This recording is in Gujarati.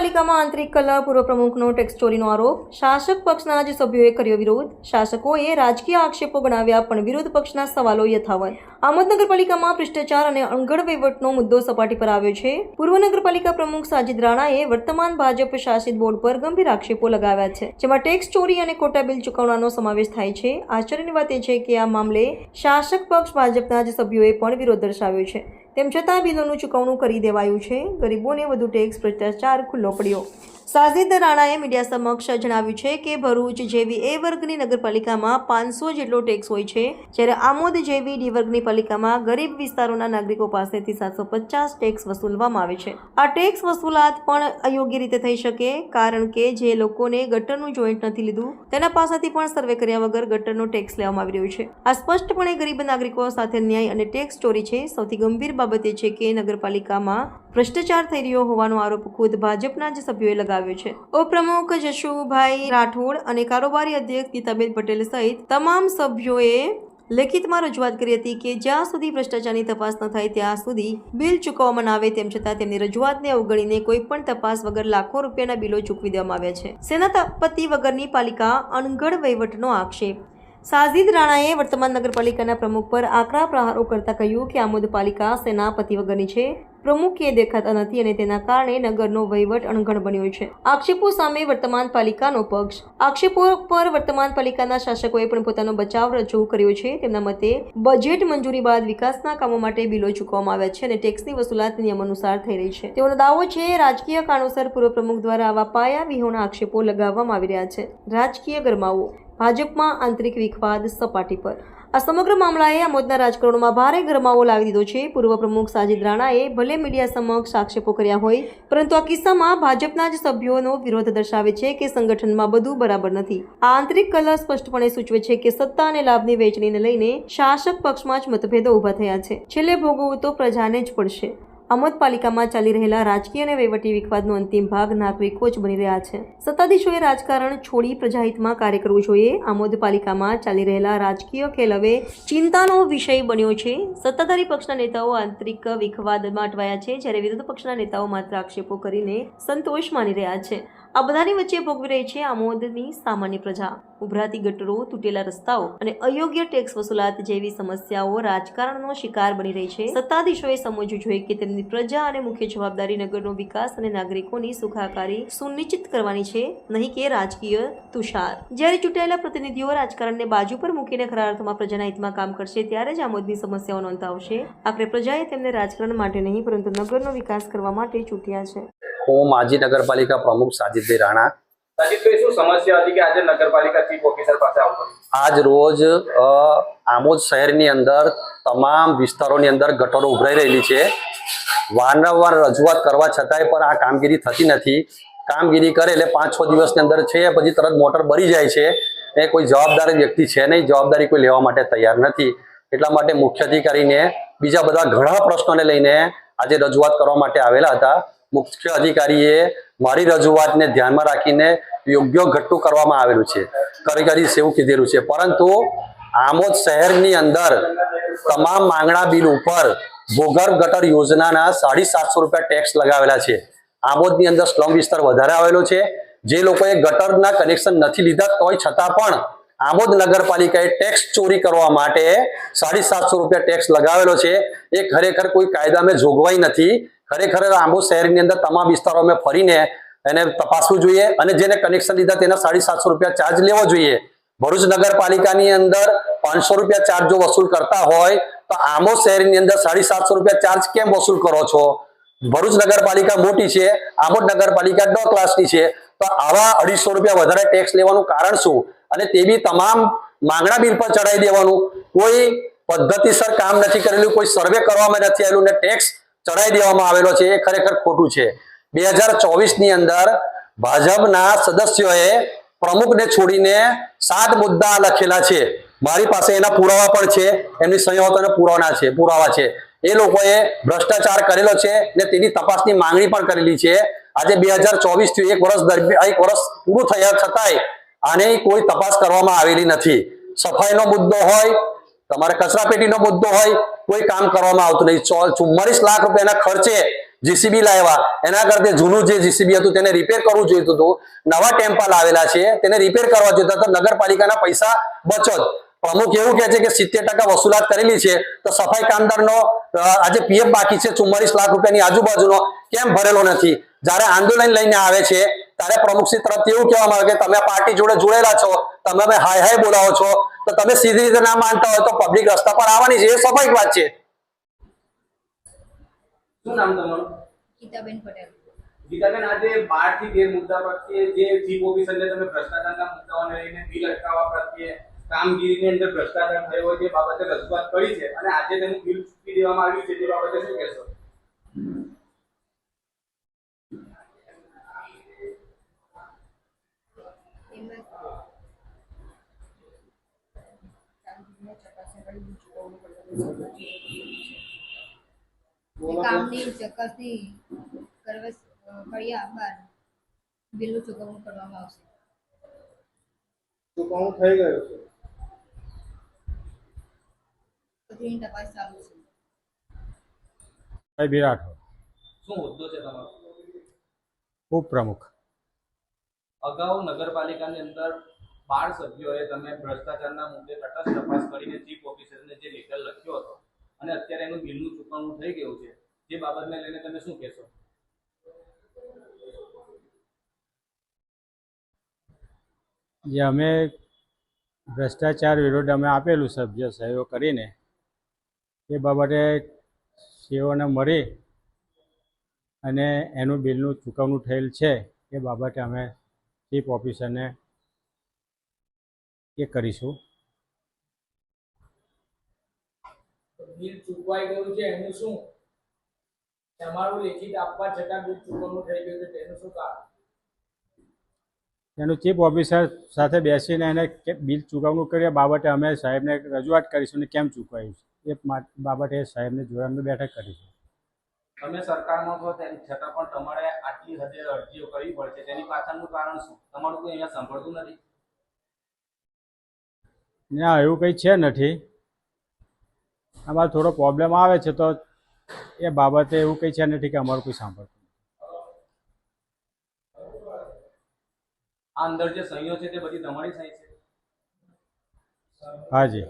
નગરપાલિકામાં આંતરિક કલહ પૂર્વ પ્રમુખનો ટેક્સ ચોરીનો આરોપ. શાસક પક્ષના જ સભ્યોએ કર્યો વિરોધ. શાસકોએ રાજકીય આક્ષેપો ગણાવ્યા, પણ વિરોધ પક્ષના સવાલો યથાવત. આમોદ નગરપાલિકામાં ભ્રષ્ટાચાર અને અણઘડ વહીવટનો મુદ્દો સપાટી પર આવ્યો છે. પૂર્વ નગરપાલિકા પ્રમુખ સાજિદ રાણાએ વર્તમાન ભાજપ શાસિત બોર્ડ પર ગંભીર આક્ષેપો લગાવ્યા છે, જેમાં ટેક્સ ચોરી અને ખોટા બિલ ચૂકવણાનો સમાવેશ થાય છે. આશ્ચર્યની વાત એ છે કે આ મામલે શાસક પક્ષ ભાજપના જ સભ્યોએ પણ વિરોધ દર્શાવ્યો છે. તેમ છતાં બિલોનું ચૂકવણું કરી દેવાયું છે. ગરીબોને વધુ ટેક્સ, ભ્રષ્ટાચાર ખુલ્લો પડ્યો. સાજિદ રાણાએ મીડિયા સમક્ષ જણાવ્યું છે કે ભરૂચ જેવી એ વર્ગની નગરપાલિકામાં પાંચસો જેટલો ટેક્સ હોય છે. જ્યારે આમોદ જેવી ડી વર્ગની પાલિકામાં ગરીબ વિસ્તારોના નાગરિકો પાસેથી સાતસો પચાસ ટેક્સ વસૂલવામાં આવે છે. આ ટેક્સ વસૂલાત પણ અયોગ્ય રીતે થઈ શકે, કારણ કે જે લોકોને ગટરનું જોઈન્ટ નથી લીધું, તેના પાસેથી પણ સર્વે કર્યા વગર ગટરનો ટેક્સ લેવામાં આવી રહ્યો છે. આ સ્પષ્ટપણે ગરીબ નાગરિકો સાથે ન્યાય અને ટેક્સ ચોરી છે. સૌથી ગંભીર બાબત એ છે કે નગરપાલિકામાં ભ્રષ્ટાચાર થઈ રહ્યો હોવાનો આરોપ ખુદ ભાજપના જ સભ્યોએ લગાવ્યો છે. ઉપપ્રમુખ જશુભાઈ રાઠોડ અને કારોબારી અધ્યક્ષ ગીતાબેન પટેલ સહિત તમામ સભ્યોએ લેખિતમાં રજૂઆત કરી હતી કે જ્યાં સુધી ભ્રષ્ટાચારની તપાસ ન થાય ત્યાં સુધી બિલ ચૂકવવામાં આવે તેમ છતાં તેમની રજૂઆતને અવગણીને કોઈ પણ તપાસ વગર લાખો રૂપિયાના બિલો ચૂકવી દેવામાં આવ્યા છે. સેનાપતિ વગરની પાલિકા અણઘડ વહીવટનો આક્ષેપ સાજિદ રાણાએ વર્તમાન નગરપાલિકાના પ્રમુખ પર આકરા પ્રહારો કરતા કહ્યું કે આમોદ પાલિકા સેનાપતિ વગરની છે. પ્રમુખ એ દેખાતા નથી અને તેના કારણે નગરનો વહીવટ અણઘણ બન્યો છે. આક્ષેપો સામે વર્તમાન પાલિકાનો પક્ષ. આક્ષેપો પર વર્તમાન પાલિકાના શાસકોએ પણ પોતાનો બચાવ રજૂ કર્યો છે. તેમના મતે, બજેટ મંજૂરી બાદ વિકાસના કામો માટે બિલો ચૂકવવામાં આવ્યા છે અને ટેક્સની વસૂલાત નિયમ અનુસાર થઈ રહી છે. તેઓનો દાવો છે, રાજકીય કારણોસર પૂર્વ પ્રમુખ દ્વારા આવા પાયા વિહોણા આક્ષેપો લગાવવામાં આવી રહ્યા છે. રાજકીય ગરમાવો. ભાજપમાં આંતરિક વિખવાદ સપાટી પર. આ સમગ્ર મામલાએ આમોદના રાજકારણોમાં ભારે ગરમાવો લાવી દીધો છે. પૂર્વ પ્રમુખ સાજિદ રાણાએ ભલે મીડિયા સમક્ષ આક્ષેપો કર્યા હોય, પરંતુ આ કિસ્સામાં ભાજપના જ સભ્યોનો વિરોધ દર્શાવે છે કે સંગઠનમાં બધું બરાબર નથી. આ આંતરિક કલહ સ્પષ્ટપણે સૂચવે છે કે સત્તા અને લાભની વહેંચણીને લઈને શાસક પક્ષમાં જ મતભેદો ઊભા થયા છે. છેલ્લે ભોગવવું તો પ્રજાને જ પડશે. આમોદ પાલિકામાં ચાલી રહેલા રાજકીય અને વહીવટી વિખવાદનો અંતિમ ભાગ નાગરિકો જ બની રહ્યા છે. સત્તાધીશોએ રાજકારણ છોડી પ્રજાહિતમાં કાર્ય કરવું જોઈએ. આમોદ પાલિકામાં ચાલી રહેલા રાજકીય ખેલ હવે ચિંતાનો વિષય બન્યો છે. સત્તાધારી પક્ષના નેતાઓ આંતરિક વિખવાદમાં અટવાયા છે, જ્યારે વિરોધ પક્ષના નેતાઓ માત્ર આક્ષેપો કરીને સંતોષ માની રહ્યા છે. આ બધાની વચ્ચે ભોગવી રહી છે આમોદની સામાન્ય પ્રજા. ઉભરાતી ગટરો, તૂટેલા રસ્તાઓ અને અયોગ્ય ટેક્સ વસૂલાત જેવી સમસ્યાઓ રાજકારણનો શિકાર બની રહી છે. સત્તાધીશોએ સમજવું જોઈએ કે તેમની પ્રજા અને મુખ્ય જવાબદારી નગરનો વિકાસ અને નાગરિકોની સુખાકારી સુનિશ્ચિત કરવાની છે, નહીં કે રાજકીય તુષાર. જ્યારે ચૂંટાયેલા પ્રતિનિધિઓ રાજકારણને બાજુ પર મૂકીને ખરા અર્થમાં પ્રજાના હિતમાં કામ કરશે, ત્યારે જ આમોદની સમસ્યાઓ નોંધાવશે. આખરે પ્રજાએ તેમને રાજકારણ માટે નહીં, પરંતુ નગરનો વિકાસ કરવા માટે ચૂંટ્યા છે. હું માજી નગરપાલિકા પ્રમુખ સાજિદભાઈ રાણા. આજે રોજ આમોદ શહેરની અંદર તમામ વિસ્તારોની અંદર ગટરો ઉભરાઈ રહેલી છે. વારંવાર રજૂઆત કરવા છતાંય પણ આ કામગીરી થતી નથી. કામગીરી કરે એટલે પાંચ છ દિવસની અંદર છે પછી તરત મોટર બળી જાય છે. એ કોઈ જવાબદાર વ્યક્તિ છે નહીં જવાબદારી કોઈ લેવા માટે તૈયાર નથી. એટલા માટે મુખ્ય અધિકારીને બીજા બધા ઘણા પ્રશ્નોને લઈને આજે રજૂઆત કરવા માટે આવેલા હતા. મુખ્ય અધિકારીએ મારી રજૂઆતને ધ્યાનમાં રાખીને યોગ્ય ઘટતું કરવામાં આવેલું છે. કરી કરી એવું કીધેલું છે. પરંતુ આમોદ શહેરની અંદર તમામ માંગણા બિલ ઉપર ભૂગર્ભ ગટર યોજનાના સાડી સાતસો રૂપિયા ટેક્સ લગાવેલા છે. આમોદની અંદર સ્લમ વિસ્તાર વધારે આવેલો છે. જે લોકોએ ગટરના કનેક્શન નથી લીધા તોય છતાં પણ આમોદ નગરપાલિકાએ ટેક્સ ચોરી કરવા માટે સાડી સાતસો રૂપિયા ટેક્સ લગાવેલો છે. એ ખરેખર કોઈ કાયદામાં જોગવાઈ નથી. ખરેખર આંબોદ શહેરની અંદર તમામ વિસ્તારોમાં ફરીને એને તપાસવું જોઈએ અને જેને કનેક્શન લીધા તેના સાડી સાતસો રૂપિયા ચાર્જ લેવો જોઈએ. ભરૂચ નગરપાલિકાની અંદર પાંચસો રૂપિયા ચાર્જ જો વસૂલ કરતા હોય, તો આંબો શહેરની અંદર સાડી સાતસો રૂપિયા ચાર્જ કેમ વસૂલ કરો છો? ભરૂચ નગરપાલિકા મોટી છે આમોદ નગરપાલિકા ડ ક્લાસની છે, તો આવા અઢીસો રૂપિયા વધારે ટેક્સ લેવાનું કારણ શું? અને તે બી તમામ માંગણા બિલ પર ચડાવી દેવાનું. કોઈ પદ્ધતિસર કામ નથી કરેલું, કોઈ સર્વે કરવામાં નથી આવેલું ને ટેક્સ ચડાવી દેવામાં આવેલો છે. એ ખરેખર ખોટું છે. બે હજાર ચોવીસની અંદર ભાજપના સદસ્યોએ પ્રમુખને છોડીને સાત મુદ્દા લખેલા છે. મારી પાસે એના પુરાવા પણ છે. એમની સંયોગોના પુરાવા છે પુરાવા છે. એ લોકોએ ભ્રષ્ટાચાર કરેલો છે ને તેની તપાસની માંગણી પણ કરેલી છે. આજે બે હજાર ચોવીસથી એક વર્ષ દરમિયાન, એક વર્ષ પૂરું થયા છતાંય આની કોઈ તપાસ કરવામાં આવેલી નથી. સફાઈનો મુદ્દો હોય તમારે કચરાપેટીનો મુદ્દો હોય, કોઈ કામ કરવામાં આવતું નહીં. ચુમ્માલીસ લાખ રૂપિયાના ખર્ચે જીસીબી લાવ્યા. એના કરતા જૂનું જે જીસીબી હતું તેને રિપેર કરવું જોઈતું હતું. નવા ટેમ્પા લાવેલા છે, તેને રિપેર કરવા જોઈતા તો નગરપાલિકાના પૈસા બચત. પ્રમુખ એવું કહે છે કે સિત્તેર ટકા વસૂલાત કરેલી છે. તો સફાઈ કામદારનો આજે પીએફ બાકી છે ચુમ્માલીસ લાખ રૂપિયાની આજુબાજુનો. કેમ ભરેલો નથી? જ્યારે આંદોલન લઈને આવે છે, ત્યારે પ્રમુખશ્રી તરફથી એવું કહેવામાં આવે કે તમે પાર્ટી જોડે જોડેલા છો. તમે હાય હાય બોલાવો છો તો તમે સીધી રીતે ના માનતા હોય તો પબ્લિક રસ્તા પર આવવાની છે એ સ્વાભાવિક વાત છે. શું નામ તમારું? ગીતાબેન પટેલ. ગીતાબેન આજે બારથી તેર મુદ્દા પ્રત્યે જે ચીફ ઓફિસરને તમે ભ્રષ્ટાચારના મુદ્દાઓને લઈને બિલ અટકાવવા પ્રત્યે કામગીરીની અંદર ભ્રષ્ટાચાર થયો હોય તે બાબતે રજૂઆત કરી છે અને આજે તેનું બિલ ચૂકી દેવામાં આવ્યું છે તે બાબતે શું કહેશો એમાં કામગીરીને ચકાસણી કરી ચૂકવવું પડે. એ કામની ચકાસણી કર્યા બાદ બિલનું ચૂકવણું કરવામાં આવશે. ચૂકવણું થઈ ગયું છે. તો તપાસ ચાલુ છે. સાહેબ વિરાટ શું મુદ્દો છે તમારો? ઉપપ્રમુખ. અગાઉ નગરપાલિકાની અંદર બાર સભ્યોએ તમે ભ્રષ્ટાચારના મુદ્દે તટસ્થ તપાસ કરીને ચીફ ઓફિસરને જે લેટર લખ્યો હતો અને અત્યારે એનું બિલનું ચૂકવણું થઈ ગયું છે, જે બાબતને લઈને તમે શું કહેશો? જે અમે ભ્રષ્ટાચાર વિરુદ્ધ અમે આપેલું સભ્ય સહયોગ કરીને, એ બાબતે સીઓને મળી અને એનું બિલનું ચૂકવણું થયેલ છે, એ બાબતે અમે ચીફ ઓફિસરને એ કરીશું. બિલ ચૂકવાઈ ગયું છે એનું શું? તમારું લેખિત આપવા છતાં બિલ ચૂકવણું થઈ ગયું છે તેનું શું કારણ? એનું ચીફ ઓફિસર સાથે બેસીને એને બિલ ચૂકવણું કર્યા બાબતે અમે સાહેબને રજૂઆત કરીશું ને કેમ ચૂકવાયું છે. એ બાબતે સાહેબને જોડે બેઠક કરીશું તમે સરકારમાં છો તેમ છતાં પણ તમારે આટલી હદે અરજીઓ કરવી પડશે. તેની પાછળનું કારણ શું? તમારું કોઈ અહીંયા સાંભળતું નથી? ના એવું કંઈ છે નથી. અમારે થોડો પ્રોબ્લેમ આવે છે તો એ બાબતે એવું કંઈ છે નથી કે અમારું કોઈ સાંભળતું આ અંદર જે સહીઓ છે તે બધી તમારી સહી છે? હાજી